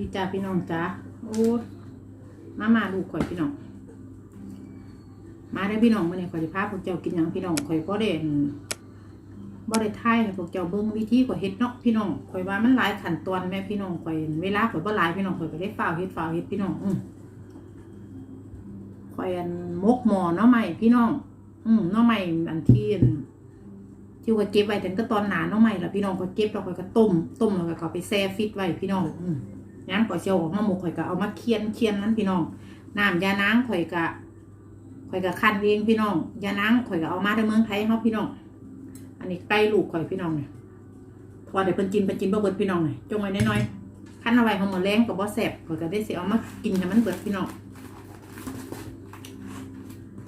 ดีจ้าพี่น้องจ้าโอ้มามาลูกข่อยพี่น้อง มาได้พี่น้องมื่อนี้ข่อยจะพาพวกเจ้ากินหยังพี่น้องข่อยก็เด่นบ่ได้ทายให้พวกเจ้าเบิ่งวิธีข่อยเฮ็ดเนาะพี่น้องข่อยว่ามันหลายขั้นตอนแม่พี่น้องข่อยเวลาข่อยบ่หลายพี่น้องข่อยก็ได้ฝ้าเฮ็ดฝ้าเฮ็ดพี่น้อง อืมข่อยอันมกหม้อเนาะใหม่พี่น้อง อืมเนาะใหม่อันที่ที่ว่าเก็บไว้แต่ก็ตอนหนาเนาะใหม่ล่ะพี่น้องข่อยเก็บแล้วข่อยก็ต้มต้มแล้วก็ไปแช่ฟิตไว้พี่น้อง อื มย้ำก่อยเชียวออกมาหมกข่อยก็เอามาเคียนเคียนนั้นพี่น้องน้ำยานางข่อยก็ข่อยก็คั้นเองพี่น้องยานางข่อยก็เอามาในเมืองไทยเฮาพี่น้อง อันนี้ใกล้ลูกข่อยพี่น้องเนี่ยพอเดี๋ยวเพิ่นกินเพิ่นกินบ่เบิดพี่น้องเนี่ยจงไว้น้อยๆคั้นเอาไว้เฮาหมดแรงก็บ่แซ่บข่อยก็ได้สิเอามากินให้มันเบิดพี่น้อง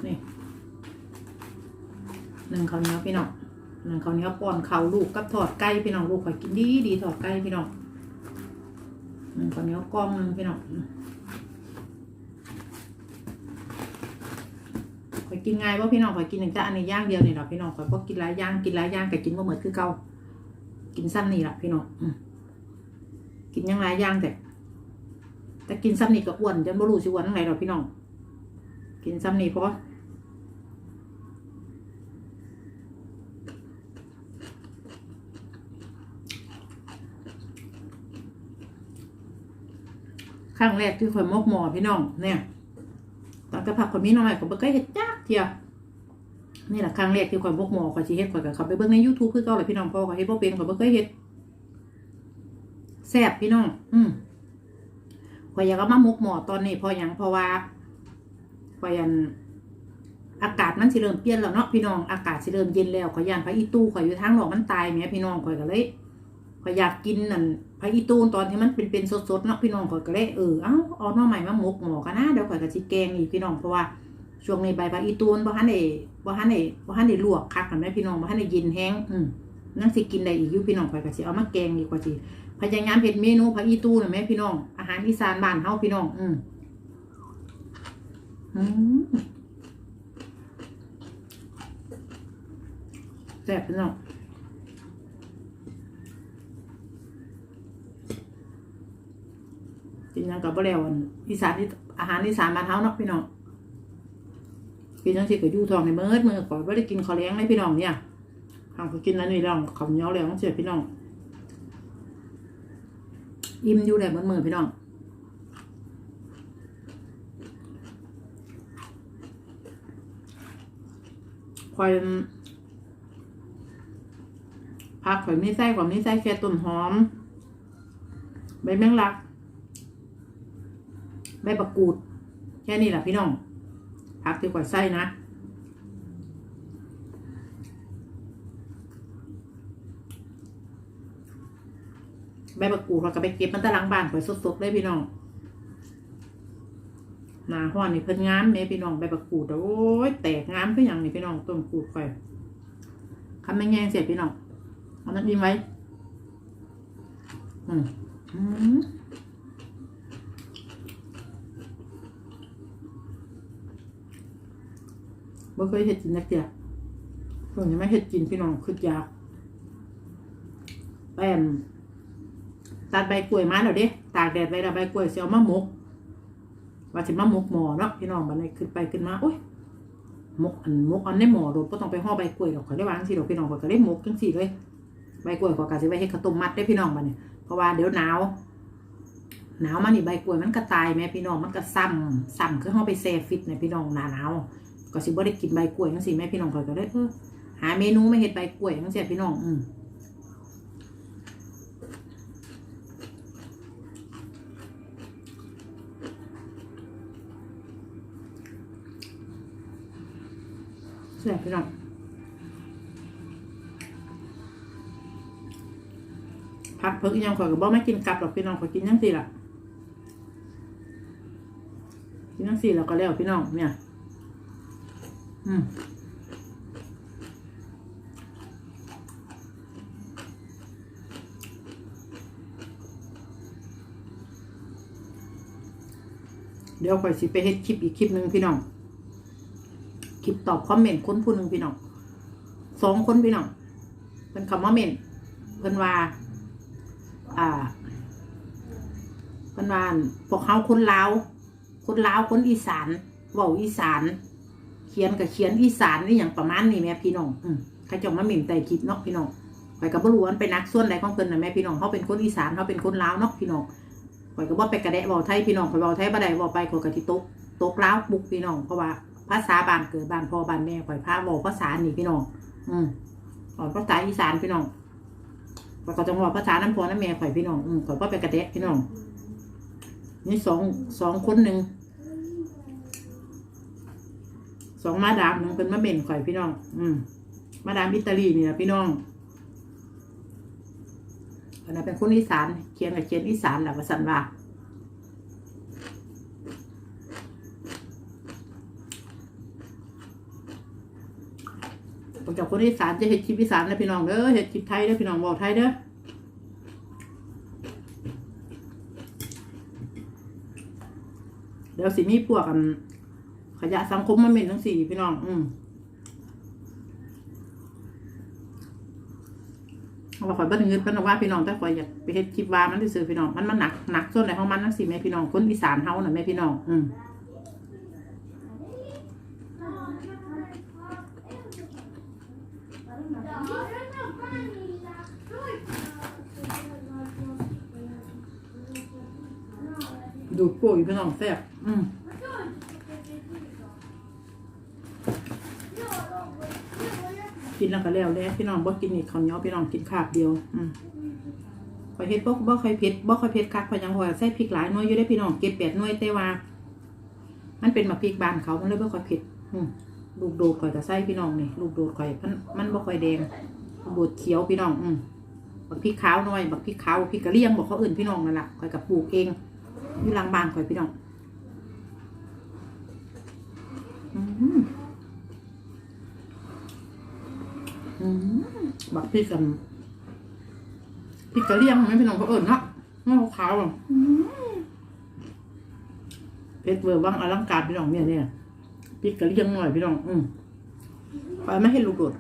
นี่หนึ่งข้าวเหนียวพี่น้องหนึ่งข้าวเหนียวป้อนข้าวลูกกับทอดไก่พี่น้องลูกข่อยกินดีดีทอดไก่พี่น้อง หนึ่งข้าวเหนียกล้องหนึงพี่น้องข่อยกินง่ายว่าพี่น้องข่อยกินหนึ่งแต่อันนี้ย่างเดียวนี่หรอพี่น้องข่อยก็กินหลายย่างกินหลายย่างแต่กินว่าเหมือนคือเก่ากินซ้ำนี่หละพี่น้องกินยังหลายย่างแต่แต่กินซ้ำนี่ก็อ้วนจนบ่รู้สิอ้วนทั้งไหนหรอพี่น้อง กินซ้ำนี่เพราะ ครั้งแรกที่ข่อยมกหมอพี่น้องเนี่ยตอนกระพักคนมีน้องใหม่ผมบ่เคยเห็ดจักเทียนี่แหละครั้งแรกที่ข่อยมกหมอข่อยสิเฮ็ดข่อยก็เขาไปเบิ่งใน YouTube คือเก่าแหละพี่น้องเพอข่อยเฮ็ดบ่เป็นข่อยบ่เคยเฮ็ดแซ่บพี่น้อง อืมข่อยอยากเอามามกหมอตอนนี้พอหยังเพราะว่าข่อยันอากาศมันสิเริ่มเปลี่ยนแล้วเนาะพี่น้องอากาศสิเริ่มเย็นแล้วขอยย่านพระอีตู้ขอยอยู่ทางหลอกมันตายแหมพี่น้องขอยก็เลย ข่อยอยากกินนั่นพระอีตู้ตอนที่มันเป็นเป็นสดๆเนาะพี่น้องข่อยก็เลยเออเอ้าเอาหน่อใหม่มาหมกหมอกันนะเดี๋ยวข่อยก็สิแกงอีกพี่น้องเพราะว่าช่วงนี้ใบพระอีตูนบ่ทันได้บ่ทันได้บ่ทันได้ลวกคักกันแม่พี่น้องบ่ทันได้เย็นแห้งอืมนั่นสิกินได้อีกอยู่พี่น้องข่อยก็สิเอามาแกงดีกว่าสิพยายามเฮ็ดเมนูพระอีตู้น่ะแม่พี่น้องอาหารอีสานบ้านเฮาพี่น้อง อืมอืมแซ่บพี่น้องกินห ยังกับบ่แล้วอันอีสานที่อาหารอีสานบ้านเฮาเนาะพี่น้องกินจังซี่ก็อยู่ท้องในเมิดมื้อก่อนบ่ได้กินข้าวแลงเลยพี่น้องเนี่ยทางก็กินอันนี้แล้วข้าวเหนียวแล้วจังซี่พี่น้องอิ่มอยู่ได้มื้อมื้อพี่น้องคอยผักข่อยมีไส้ข่อยมีไส้แค่ต้นหอม ใบแมงลัก ใบประกูด แค่นี้แหละพี่น้องผักที่ข่อยไส้นะ ใบประกูดเราก็ไปเก็บมันตะลังบ้านข่อยสดๆเลยพี่น้องหนาห้อนนี่เพิ่นงามเนี่พี่น้องใบประกูดอโอ้ยแตกงามคืออย่างนี่พี่น้องต้นกูดข่อยคำไม่แง่เสียพี่น้องเอาน้ำจิ้มไว้ อืมอืม บ่เคยเห็ดกินนักเดียวเพิ่งจะไม่เห็ดกินพี่น้องคือยากแป้นตัดใบกล้วยมาแล้วเด้ตากแดดไว้แล้วใบกล้วยเสียวมาหมก ว่าสิมาหมกหมอเนาะพี่น้องบันี้ขึ้นไปขึ้นมาโอ้ยหมกอันหมกอันในหมอโดดบ่ต้องไปห่อใบกล้วยหรอกเขาได้วางสิดอกพี่น้องเขาก็ได้หมกจังซี่เลยใบกล้วยก็กะสิไว้ให้ข้าวต้มมัดได้พี่น้องบัดนี้เพราะว่าเดี๋ยวหนาวหนาวมานี่ใบกล้วยมันก็ตายแม่พี่น้องมันก็ซ้ำซ้ำคือเฮาไปแช่ฟิตเนี่ยพี่น้องหนาหนาว ก็สิบ่ได้กินใบกล้วยจังซี่แม่พี่น้องข่อยก็ได้เออหาเมนูมาเฮ็ดใบกล้วยจังซี่พี่น้องอืมแซ่บพี่น้องพักเพิ่งยังข่อยก็บ่ไม่กินกลับหรอกพี่น้องข่อยกินยังสี่ล่ะกินยังสี่แล้วก็แล้วพี่น้องเนี่ย อืมเดี๋ยวข่อยสิไปเฮ็ดคลิปอีกคลิปหนึ่งพี่น้อง คลิปตอบคอมเมนต์คนผู้หนึ่งพี่น้องสองคนพี่น้องเป็นคำว่าเมนเพิ่นว่า อ่าเพิ่นว่าพวกเขาคนลาว คนลาวคนอีสานเว้าอีสาน เขียนกับเขียนอีสานนี่อย่างประมาณนี้แม่พี่น้องอืมเขาเจะมาหมิ่นใจคิดเนาะพี่น้องข่อยก็บ่รู้ว่ามันเป็นนักส่วนใดของเพิ่นน่ะแม่พี่น้องเขาเป็นคนอีสานเขาเป็นคนลาวเนาะพี่น้องข่อยก็บ่ไปกระแดะเว้าไทยพี่น้องข่อยเว้าไทยบ่ได้เว้าไปข่อยก็สิตกตกลาวปุกพี่น้องเพราะว่าภาษาบ้านเกิดบ้านพ่อบ้านแม่ข่อยพาเว้าภาษานี่พี่น้อง อืมข่อยภาษาอีสานพี่น้องข่อยก็จะเว้าภาษาน้ำพ่อน้ำแม่ข่อยพี่น้องอืมข่อยบ่ไปกระแดะพี่น้องนี่สองสองคนหนึ่ง สองมาดามหนึ่งเป็นมะเม่นข่อยพี่น้อง อืมมาดามอิตาลีนี่นะพี่น้องอันนั้นเป็นคนอีสาน เขียนกับเขียนอีสานแหละว่าสันว่าผมจากคนอีสานจะเห็ดคลิปอีสานนะพี่น้องเด้อเห็ดคลิปไทยเด้อพี่น้องบอกไทยเด้อเดี๋ยวสิมีพวกกัน ขยะสังคมมาเม่นทั้งสี่พี่น้อง อืมเราขอยบ้านเงินเพิ่นบอกว่าพี่น้องแต่ขอยอยากไปเฮ็ดคลิปว่ามันที่ซื้อพี่น้องมันมันหนักหนักส่วนไหนของมันทั้งสี่แม่พี่น้องคนอีสานเฮาน่ะแม่พี่น้องอืมดูโป้ยพี่น้องแซ่บอืม กินแล้วก็แล้วแล้วพี่น้องบ่กินอีกข้าวเหนียวพี่น้องกินคาบเดียว อืมข่อยเฮ็ดบ่บ่ค่อยเผ็ดบ่ค่อยเผ็ดคักข่อยยังว่าใส่พริกหลายหน่วยอยู่ได้พี่น้องเก็บแปดหน่วยแต่ว่า มันเป็นมะพริกบานเขามันเลยบ่ค่อยเผ็ดอืมลูกโดดข่อยก็ใส่พี่น้องนี่ลูกโดดข่อยมันมันบ่ค่อยแดงลูกโดดเขียวพี่น้อง อืมบักพริกขาวหน่อยบักพริกขาวพริกกะเหรี่ยงบอกเขาอื่นพี่น้องนั่นแหละข่อยก็ปลูกเองอยู่หลังบ้านข่อยพี่น้อง อืมอืม บักพริกกันพริกกะเหรี่ยงไหมพี่น้องเขาเอื่นเนาะมันขาวๆอะอืมเพชรเวอร์วังอลังการพี่น้องเนี่ยเนี่ยพริกกะเหรี่ยงหน่อยพี่น้อง อืมไปไม่ให้ลูกโดด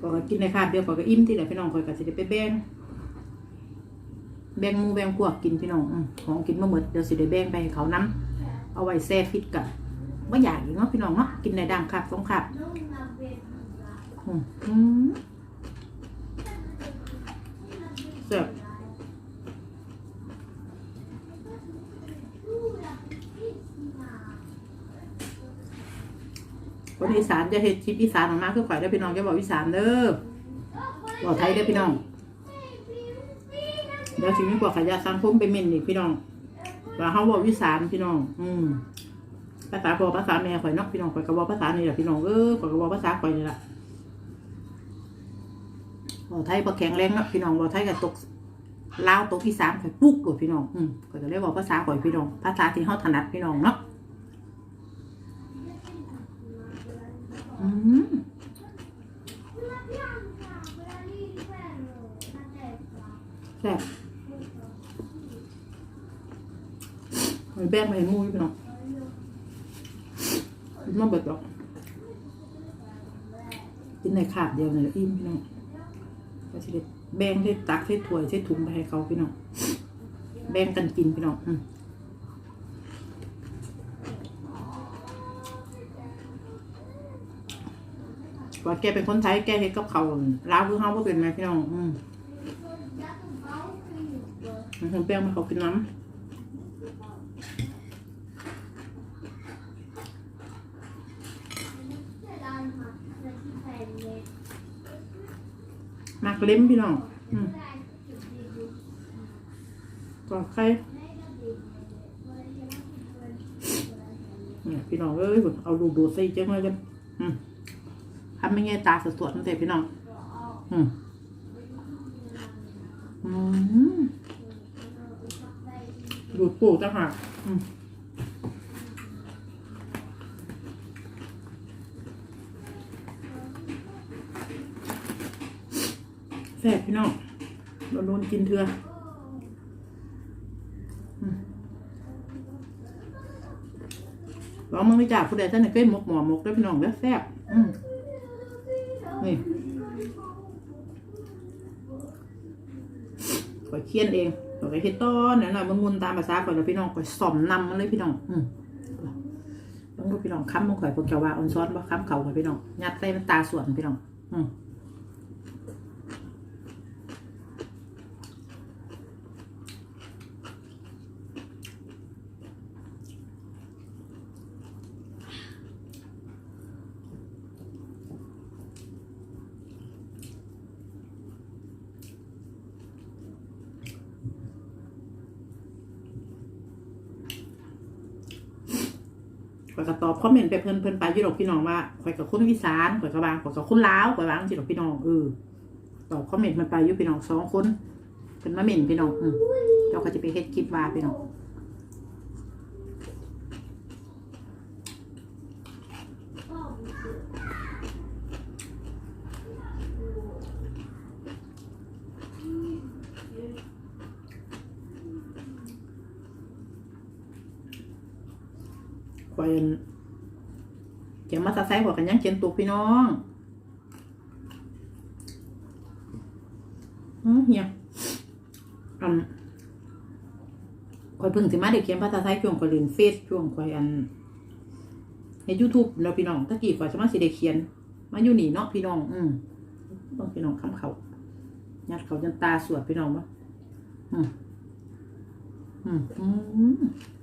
ก็กินในคาบเดียวก็ก็อิ่มที่ไหนพี่น้องคอยก็สิได้ไปแบ่งแบ่งมูแบ่งพวกกินพี่น้องอของกินมาหมดเดี๋ยวสิได้แบ่งไปให้เขาน้ำเอาไว้แซ่ฟิตกันว่าอยากอีกเนาะพี่น้องเนาะกินในดังคับสองคับ อืมอืมแซ่บคนอีสานจะเห็ดชิปอีสานออกมาคือข่อยได้พี่น้องจะบอกอีสานเด้อบอกไทยเด้พี่น้องเดี๋ยวสิมีพวกขยะสังคมไปเม่นอีกพี่น้องว่าเขาบอกอีสานพี่น้อง อืม ภาษาพ่อภาษาแม่ข่อยนาะพี่น้องข่อยก็บอกภาษานี่แหละพี่น้องเออข่อยก็บอกภาษาข่อยนี่แหละบอกไทยบ่แข็งแรงเนาะพี่น้องบอกไทยก็ตกลาวตกอีสานข่อยปุ๊กโลดพี่น้อง อืมข่อยก็เลยบอกภาษาข่อยพี่น้อง ภาษาที่เฮาถนัดพี่น้องเนาะอืมแซ่บหอยแป้งไปให้มูยพี่น้อง กินมาบดหรอกกินในขาบเดียวเนี่ยอิ่มพี่น้องก็สิได้แบ่งใส่ตักใส่ถ้วยใส่ถุงไปให้เขาพี่น้องแบ่งกันกินพี่น้องอว่าแกเป็นคนไทยแกเฮ็ดกับเขาลาวคือเฮาบ่เป็นไหมพี่น้อง อืมมันทำแป้งมาเขากินน้ำมาก เล็มพี่น้องก่อนใครเนี่ยพี่น้องเอ้ยเอาดูดูดใส่เจ้ามากันทำไม่ไงตาสดๆนั่นเองพี่น้องอืมอืมดูดปูจ้ะค่ะอืมแซ่บพี่น้องเราโดนกินเถื่อลองมึงไม่จ่าผู้ใดท่านเคยหมกหมอหมกได้พี่น้องแล้วแซ่บอืมนี่ข่อยเคี่ยนเองอยเฮ็ดต้อนหน่อยๆมันมุนตามภาษาข่อยแล้วพี่น้องข่อยสอมนำมันเลยพี่น้อง อืมต้องดูพี่น้องค้ำมันข่อยพวกเจ้าว่าออนซ้อนบ่ค้ำเขาข่อยพี่น้อง ยัดใส่มันตาสวนพี่น้อง อืม ข่อยก็ตอบคอมเมนต์ไปเพิ่นเพิ่นไปยู่ดอกพี่น้องว่าข่อยกับคนอีสานข่อยกับบางข่อยกับคนลาวข่อยบาจังสิดอกพี่น้องเออตอบคอมเมนต์มันไปยู่พี่น้องสองคนเพิ่นมาเมนพี่น้องอืมเจ้าก็จะไปเฮ็ดคลิปว่าพี่น้อง ข่อยอั่นเขียนมาตาไซข่อยกันยังเขียนตุกพี่น้องอือเฮียอันข่อยพิ่งสิมาได้เขียนภาษาไทยช่วงข่อยเรียนเฟซช่วงข่อยอันใน YouTube แล้วพี่น้องตะกี้ข่อยจะมาสิได้เขียน มาอยู่นี่เนาะพี่น้อง อืมต้องพี่น้องคำเขายัดเขาจนตาสวดพี่น้องบ่อืมอืมอืม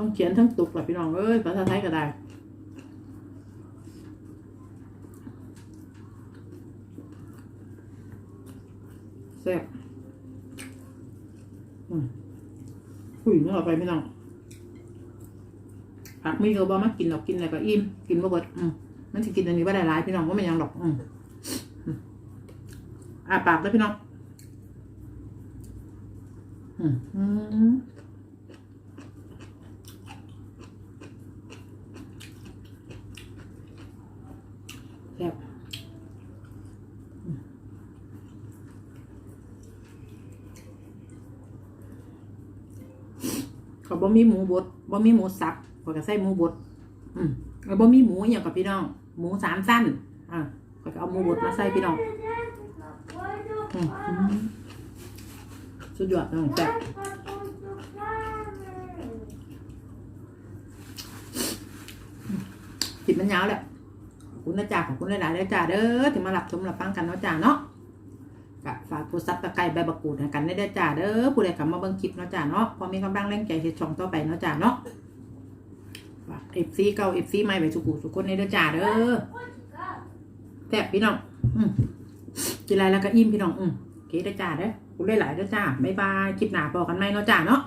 ต้องเขียนทั้งตุกแหละพี่น้องเอ้ยภาษาไทยก็ได้แซ่บอืมคุยนึกออกไปพี่น้องผักมีก็บอมากินหรอกกินอะไรก็อิ่มกินบ่เบิดอืมมันจะกินอันนี้ไม่ได้หลายพี่น้องว่ามันยังหรอกอืมอืมอ่าปากแล้วพี่น้องอืมอืม แซ่บ เขาบ่มีหมูบดบ่มีหมูสับเขาก็ใส่หมูบด อืมแล้วบ่มีหมูอย่างกับพี่น้อง หมูสามสั้นอ่าเขาก็เอาหมูบดมาใส่พี่น้องอืมสุดยอดน้องแซ่บจิบมันยาวแหละขอบคุณนะจ๊ะขอบคุณหลายๆเลยจ้าเด้อที่มารับชมรับฟังกันเนาะจ้าเนาะ ก็ฝากกดซับตะไคร้ใบบักกูดกันได้เด้อจ้าเด้อผู้ใดขับมาเบิ่งคลิปเนาะจ้าเนาะพอมีกำลังแรงใจเฮ็ดช่องต่อไปเนาะจ้าเนาะฝากเอฟซีเก่าเอฟซีใหม่ไปสุกุสุกคนในเด้อจ้าเด้อแซ่บพี่น้องอืมกินอะไรแล้วก็อิ่มพี่น้องอืมโอเคเด้อจ้าเด้อขอบคุณหลายเด้อจ้าบ๊ายบายคลิปหน้าบอกกันไหมเนาะจ้าเนาะ